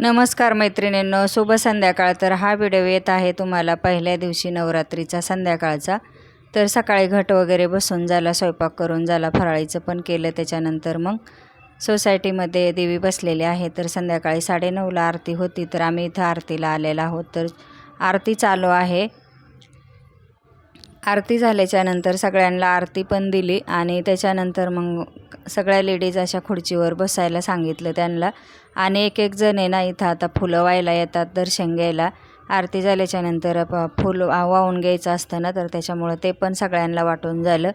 नमस्कार मैत्रिणींनो शुभ संध्याकाळ. तर हा व्हिडिओ येत आहे तुम्हाला पहिल्या दिवशी नवरात्रीचा संध्याकाळचा. तर सकाळी घट वगैरे बसून झाला स्वयंपाक करून झाला फराळीचं पण केलं त्याच्यानंतर मग सोसायटीमध्ये देवी बसलेली आहे. तर संध्याकाळी साडेनऊला आरती होती तर आम्ही इथं आरतीला आलेला आहोत. तर आरती चालू आहे. आरती झाल्याच्यानंतर सगळ्यांना आरती पण दिली आणि त्याच्यानंतर मग सगळ्या लेडीज अशा खुर्चीवर बसायला सांगितलं त्यांना. आणि एक एक जण आहे ना इथं आता फुलं व्हायला येतात दर्शन घ्यायला. आरती झाल्याच्यानंतर प फुल वा- वाहून घ्यायचं असतं ना तर त्याच्यामुळं ते पण सगळ्यांना वाटून झालं.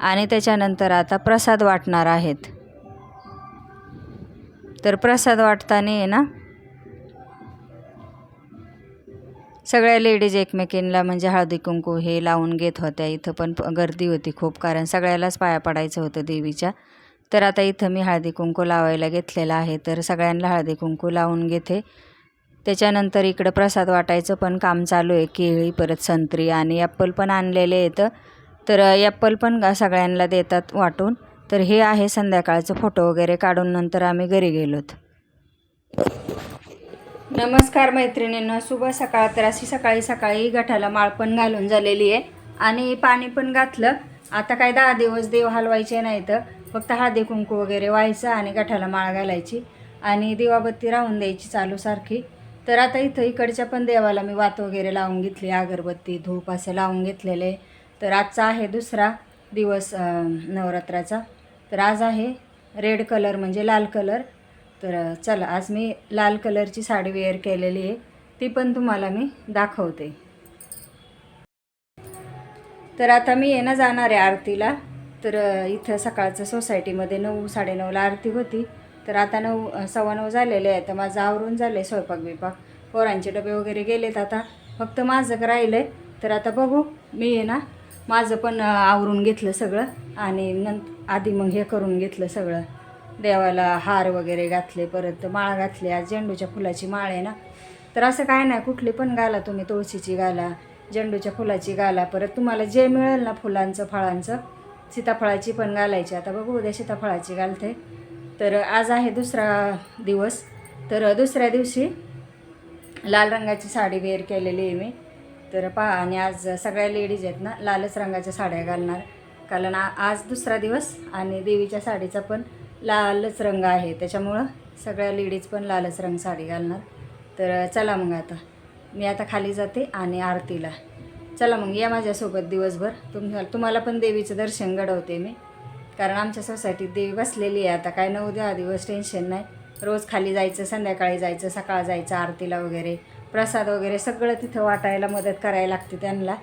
आणि त्याच्यानंतर आता प्रसाद वाटणार आहेत. तर प्रसाद वाटताना आहे ना सगळ्या लेडीज एकमेकींना म्हणजे हळदी कुंकू हे लावून घेत होत्या. इथं पण गर्दी होती खूप कारण सगळ्यालाच पाया पडायचं होतं देवीच्या. तर आता इथं मी हळदी कुंकू लावायला घेतलेला आहे तर सगळ्यांना हळदी कुंकू लावून घेते. त्याच्यानंतर इकडं प्रसाद वाटायचं पण काम चालू आहे केळी परत संत्री आणि ॲप्पल पण आणलेले आहेत. तर ॲप्पल पण सगळ्यांना देतात वाटून. तर हे आहे संध्याकाळचं फोटो वगैरे काढून नंतर आम्ही घरी गेलोत. नमस्कार मैत्रिणींना शुभ सकाळ. तर अशी सकाळी सकाळी गठाला माळ पण घालून झालेली आहे आणि पाणी पण घातलं. आता काय दहा दिवस देव हलवायचे नाही तर फक्त हळदी कुंकू वगैरे व्हायचं आणि गठाला माळ घालायची आणि दिवाबत्ती राहून द्यायची चालू सारखी. तर आता इथं इकडच्या पण देवाला मी वात वगैरे लावून घेतली अगरबत्ती धूप असे लावून घेतलेले. तर आजचा आहे दुसरा दिवस नवरात्राचा. तर आज आहे रेड कलर म्हणजे लाल कलर. तर चला आज मी लाल कलरची साडी वेअर केलेली आहे. ती पण तुम्हाला मी दाखवते. तर आता मी येणं ना जाणार आहे आरतीला. तर इथं सकाळचं सोसायटीमध्ये नऊ साडेनऊला आरती होती. तर आता नऊ सव्वा नऊ झालेले आहे. तर माझं आवरून झालं आहे स्वयंपाक बिपाक. पोरांचे डबे वगैरे गेलेत आता. फक्त माझं राहिलं आहे तर आता बघू. मी आहे ना माझं पण आवरून घेतलं सगळं. आणि नंतर आधी मग हे करून घेतलं सगळं. देवाला हार वगैरे घातले परत माळ घातली. आज झेंडूच्या फुलाची माळ आहे ना. तर असं काय नाही. कुठली पण घाला तुम्ही. तुळशीची घाला झेंडूच्या फुलाची घाला. परत तुम्हाला जे मिळेल ना फुलांचं फळांचं सीताफळाची पण घालायची. आता बघू उद्या सीताफळाची घालते. तर आज आहे दुसरा दिवस. तर दुसऱ्या दिवशी लाल रंगाची साडी वेअर केलेली आहे मी. तर पहा आणि आज सगळ्या लेडीज आहेत ना लालच रंगाच्या साड्या घालणार. कारण आ- आज दुसरा दिवस आणि देवीच्या साडीचा पण लालच रंग आहे. त्याच्यामुळं सगळ्या लेडीज पण लालच रंग साडी घालणार. तर चला मग आता. मी आता खाली जाते आणि आरतीला. चला मग या माझ्यासोबत दिवसभर. तुम्ही तुम्हाला पण देवीचं दर्शन घडवते मी. कारण आमच्या सोसायटीत देवी बसलेली आहे आता. काय नऊ दहा दिवस टेन्शन नाही. रोज खाली जायचं संध्याकाळी जायचं सकाळ जायचं आरतीला वगैरे. प्रसाद वगैरे सगळं तिथं वाटायला मदत करायला लागते त्यांना.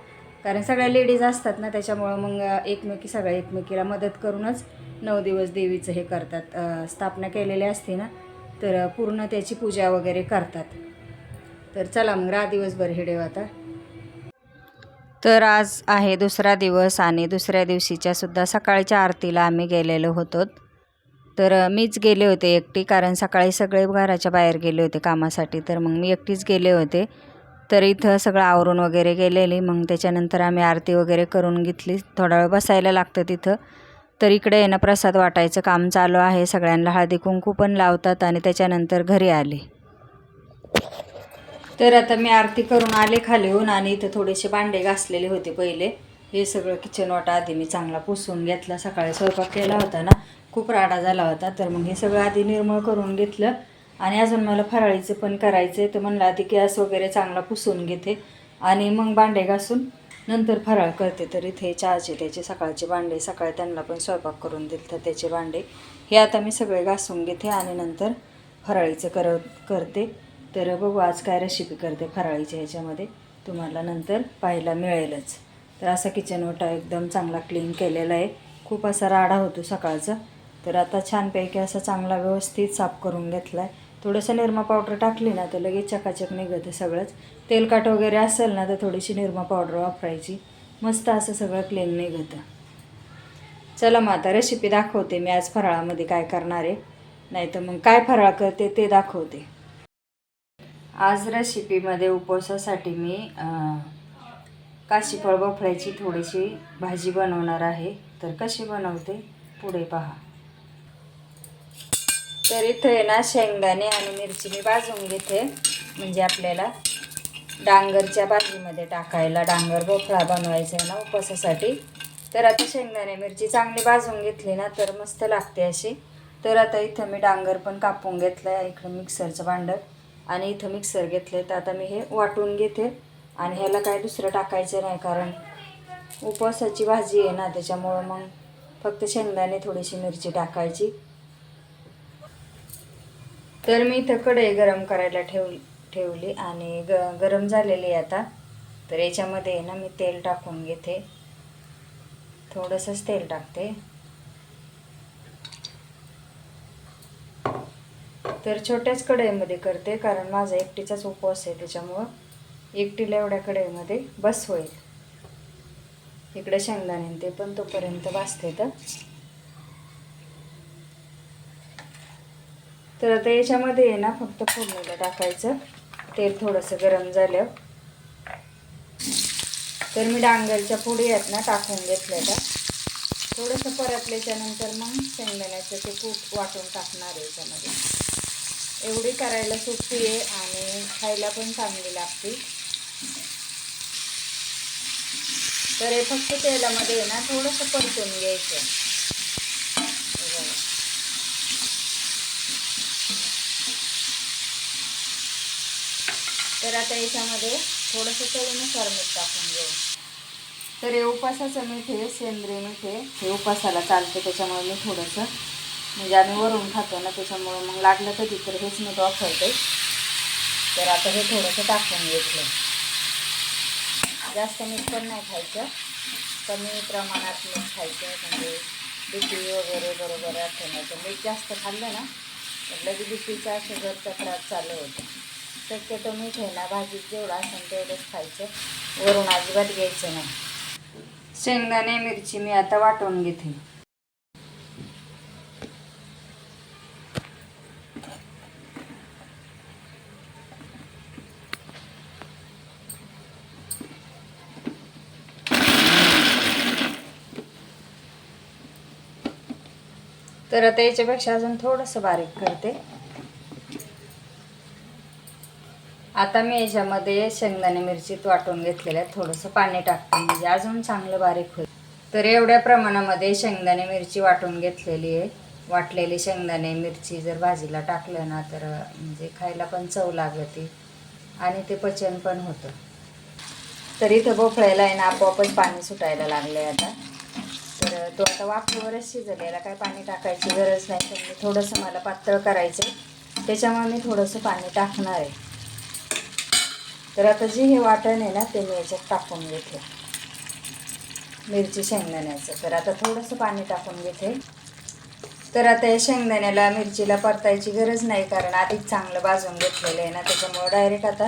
कारण सगळ्या लेडीज असतात ना त्याच्यामुळं मग एकमेकी सगळ्या एकमेकीला मदत करूनच नऊ दिवस देवीचं हे करतात. स्थापना केलेली असते ना तर पूर्ण त्याची पूजा वगैरे करतात. तर चला मग रा दिवसभर हे देव आता. तर आज आहे दुसरा दिवस आणि दुसऱ्या दिवशीच्या सुद्धा सकाळच्या आरतीला आम्ही गेलेलो होतो. तर मीच गेले होते एकटी कारण सकाळी सगळे घराच्या बाहेर गेले होते कामासाठी. तर मग मी एकटीच गेले होते. तर इथं सगळं आवरून वगैरे गेलेली. मग त्याच्यानंतर आम्ही आरती वगैरे करून घेतली. थोडा वेळ बसायला लागतं तिथं. तर इकडे येणं प्रसाद वाटायचं काम चालू आहे. सगळ्यांना हळदी कुंकू पण लावतात आणि त्याच्यानंतर घरी आले. तर आता मी आरती करून आले खाली येऊन आणि इथं थोडेसे भांडे घासलेले होते पहिले. हे सगळं किचन वाटा आधी मी चांगला पुसून घेतला. सकाळी स्वयंपाक केला होता ना खूप राडा झाला होता. तर मग हे सगळं आधी निर्मळ करून घेतलं. आणि अजून मला फराळीचं पण करायचं आहे तर म्हणलं आधी गॅस वगैरे चांगला पुसून घेते. आणि मग भांडे घासून नंतर फराळ करते. तर इथे चहाचे त्याचे सकाळचे भांडे सकाळी त्यांना पण स्वयंपाक करून दिलं तर त्याचे भांडे. हे आता मी सगळे घासून घेते आणि नंतर फराळीचं कर करते. तर बघू आज काय रेसिपी करते फराळीच्या ह्याच्यामध्ये. तुम्हाला नंतर पाहायला मिळेलच. तर असा किचन ओटा एकदम चांगला क्लीन केलेला आहे. खूप असा राडा होतो सकाळचा. तर आता छानपैकी असा चांगला व्यवस्थित साफ करून घेतला आहे थोडंसं निरमा पावडर टाकली ना तर लगेच चकाचक निघतं सगळंच. तेलकाट वगैरे असेल ना तर थोडीशी निरमा पावडर वापरायची. मस्त असं सगळं क्लीन निघतं. चला मग आता रेसिपी दाखवते मी आज फराळामध्ये काय करणार आहे. नाही तर मग काय फराळ करते ते दाखवते. आज रेसिपीमध्ये उपवासासाठी मी काशीफळ भोपळ्याची थोडीशी भाजी बनवणार आहे. तर कशी बनवते? पुढे पहा. तर इथे ना शेंगदाणे आणि मिरची मी भाजून घेते. म्हणजे आपल्याला डांगरच्या भाजीमध्ये टाकायला डांगर भोपळा बनवायचा आहे ना उपवासासाठी. तर आता शेंगदाणे मिरची चांगली भाजून घेतली ना तर मस्त लागते अशी. तर आता इथं मी डांगर पण कापून घेतलं आहे इकडं मिक्सरचं भांडं. आणि इथं मिक्सर घेतले तर आता मी हे वाटून घेते. आणि ह्याला काय दुसरं टाकायचं नाही कारण उपवासाची भाजी आहे ना त्याच्यामुळं मग फक्त शेंगदाणे थोडीशी मिरची टाकायची. तर मी इथं कढई गरम करायला ठेव ठेवली आणि ग गरम झालेली आहे आता. तर याच्यामध्ये आहे ना मी तेल टाकून घेते. थोडंसंच तेल टाकते. तर छोट्याच कढईमध्ये करते कारण माझा एकटीचाच उपवास आहे त्याच्यामुळं एकटीला एवढ्या कढईमध्ये बस होईल. इकडे शेंगदाणे ते पण तोपर्यंत भाजते तर. तर आता याच्यामध्ये आहे ना फक्त फोडणीला टाकायचं. तेल थोडंसं गरम झालं. तर मी डांगरच्या पुढे आहेत ना टाकून घेतल्या त्या. थोडंसं परतल्याच्यानंतर मग शेंगदाण्याचं ते कूट वाटून टाकणार आहे याच्यामध्ये. एवढी करायला सोपी आहे आणि खायला पण चांगली लागते. तर हे फक्त तेलामध्ये आहे ना थोडंसं परतून घ्यायचं. तर आता याच्यामध्ये थोडंसं चवीनुसार मीठ टाकून घेऊ. तर हे उपासाचं मीठ आहे सेंद्रिय मीठ आहे. हे उपासाला चालते त्याच्यामुळे मी थोडंसं म्हणजे आम्ही वरून खातो ना त्याच्यामुळं मग लागलं कधी तर हेच मीठ वापरते. तर आता हे थोडंसं टाकून घेतलं. जास्त मीठ पण नाही खायचं. कमी प्रमाणात मीठ खायचं म्हणजे बीपी वगैरे बरोबर राहतं मीठ जास्त खाल्लं ना तर लगेच बीपीचा शुगर त्रास चालू होतो. शक्यतो मीठ आहे ना भाजीत जेवढं असेल तेवढंच खायचं. वरून अजिबात घ्यायचं नाही. शेंगदाणे मिरची मी आता वाटून घेते. तर आता याच्यापेक्षा अजून थोडंसं बारीक करते. आता मी याच्यामध्ये शेंगदाणे मिरचीत वाटून घेतलेलं आहे थोडंसं पाणी टाकते. म्हणजे अजून चांगलं बारीक होईल. तर एवढ्या प्रमाणामध्ये शेंगदाणे मिरची वाटून घेतलेली आहे. वाटलेली शेंगदाणे मिरची जर भाजीला टाकलं ना तर म्हणजे खायला पण चव लागते आणि ते पचन पण होतं. तर इथं भोपळ्याला आहे ना आपोआपच पाणी सुटायला लागलं आहे आता. तर तो आता वाफेवरच शिजलेला काय पाणी टाकायची गरज नाही तर मी थोडंसं मला पातळ करायचं आहे त्याच्यामुळे मी थोडंसं पाणी टाकणार आहे. तर आता जे हे वाटण आहे ना ते मी याच्यात टाकून घेते. मिरची शेंगदाण्याचं. तर आता थोडंसं पाणी टाकून घेते. तर आता या शेंगदाण्याला मिरचीला परतायची गरज नाही कारण आधीच चांगलं भाजून घेतलेलं आहे ना त्याच्यामुळं डायरेक्ट आता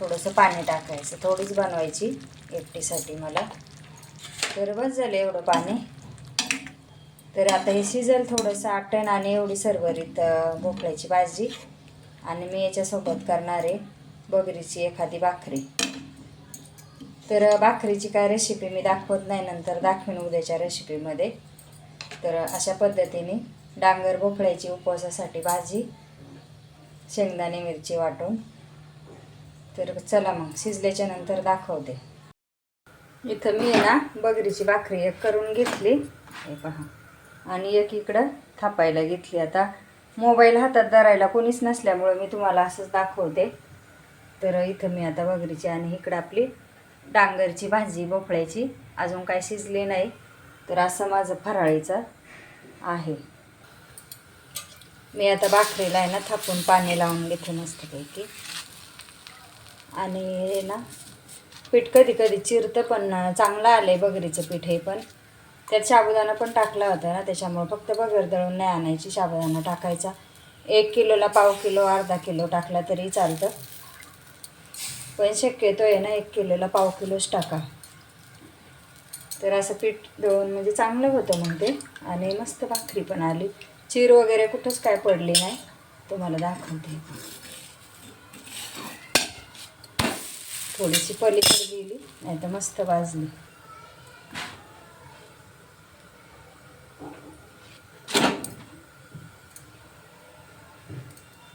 थोडंसं पाणी टाकायचं. थोडीच बनवायची एकटीसाठी मला. तर बस झालं एवढं पाणी. तर आता हे शिजल थोडंसं आटण आणि एवढी सर्वरीत भोपळ्याची भाजी. आणि मी याच्यासोबत करणार आहे बगरीची एखादी भाकरी. तर भाकरीची काय रेसिपी मी दाखवत नाही नंतर दाखवेन उद्याच्या रेसिपीमध्ये तर अशा पद्धतीने डांगर भोपळ्याची उपवासासाठी भाजी शेंगदाणे मिरची वाटून. तर चला मग शिजल्याच्या नंतर दाखवते. इथं मी आहे ना बगरीची भाकरी एक करून घेतली. हे पहा. आणि एक इकडं थापायला घेतली. आता मोबाईल हातात धरायला कोणीच नसल्यामुळं मी तुम्हाला असंच दाखवते. तर इथं मी आता बगरीची आणि इकडं आपली डांगरची भाजी भोपळ्याची अजून काय शिजली नाही. तर असं माझं फराळीचं आहे. मी आता भाकरीला आहे ना थापून पाणी लावून घेते मस्तपैकी. आणि हे ना पीठ कधी कधी चिरतं पण चांगलं आलं आहे बगरीचं पीठ हे पण. त्यात साबुदाणा पण टाकला होता ना त्याच्यामुळे फक्त बगर दळून नाही आणायची साबुदाणा टाकायचा. एक किलोला पाव किलो अर्धा किलो टाकला तरी चालतं. पण शक्यतो आहे ना एक किलोला पाव किलोच टाका. तर असं पीठ दळून म्हणजे चांगलं होतं मग ते. आणि मस्त भाकरी पण आली. चीर वगैरे कुठंच काय पडली नाही. तुम्हाला दाखवते. थोडीशी पलीकडे गेली नाही तर मस्त वाजली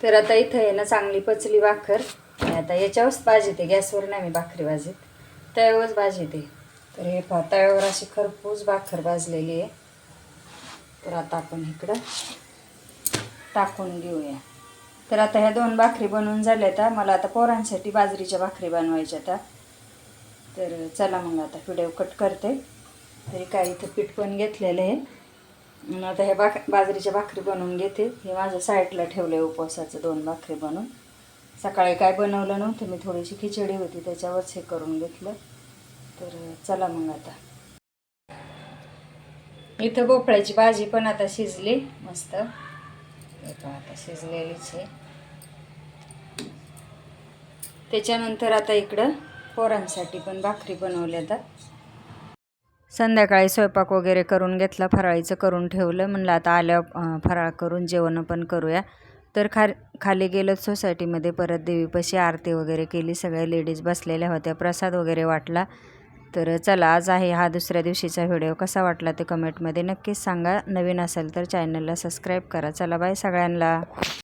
तर आता इथं आहे ना चांगली पचली भाकर. आणि आता याच्यावरच भाजते गॅसवर नाही मी भाकरी भाजीत. तव्यावरच भाजते तर हे पहा तव्यावर अशी खरपूस भाकर भाजलेली आहे. तर आता आपण इकडं टाकून घेऊया. तर आता ह्या दोन भाकरी बनवून झाल्या आता मला आता पोरांसाठी बाजरीच्या भाकरी बनवायच्या त्या तर चला मग आता व्हिडिओ कट करते. तरी काय इथं पीठ पण घेतलेलं आहे. आता ह्या बाक बाजरीच्या भाकरी बनवून घेते. हे माझ्या साईडला ठेवलं आहे उपवासाचं दोन भाकरी बनवून सकाळी काय बनवलं नव्हतं मी थोडीशी खिचडी होती त्याच्यावरच हे करून घेतलं. तर चला मग आता. इथं भोपळ्याची भाजी पण आता शिजली मस्त. आता शिजलेलीच आहे. त्याच्यानंतर आता इकडं पोरांसाठी पण भाकरी बनवल्या आता संध्याकाळी स्वयंपाक वगैरे करून घेतला फराळीचं करून ठेवलं. म्हणलं आता आल्यावर फराळ करून जेवण पण करूया. तर खा खाली गेलो सोसायटीमध्ये. परत देवीपाशी आरती वगैरे केली. सगळ्या लेडीज बसलेल्या होत्या. प्रसाद वगैरे वाटला. तर चला आज आहे हा दुसऱ्या दिवशीचा व्हिडिओ. कसा वाटला ते कमेंटमध्ये नक्कीच सांगा. नवीन असेल तर चॅनलला सबस्क्राईब करा. चला बाय सगळ्यांना.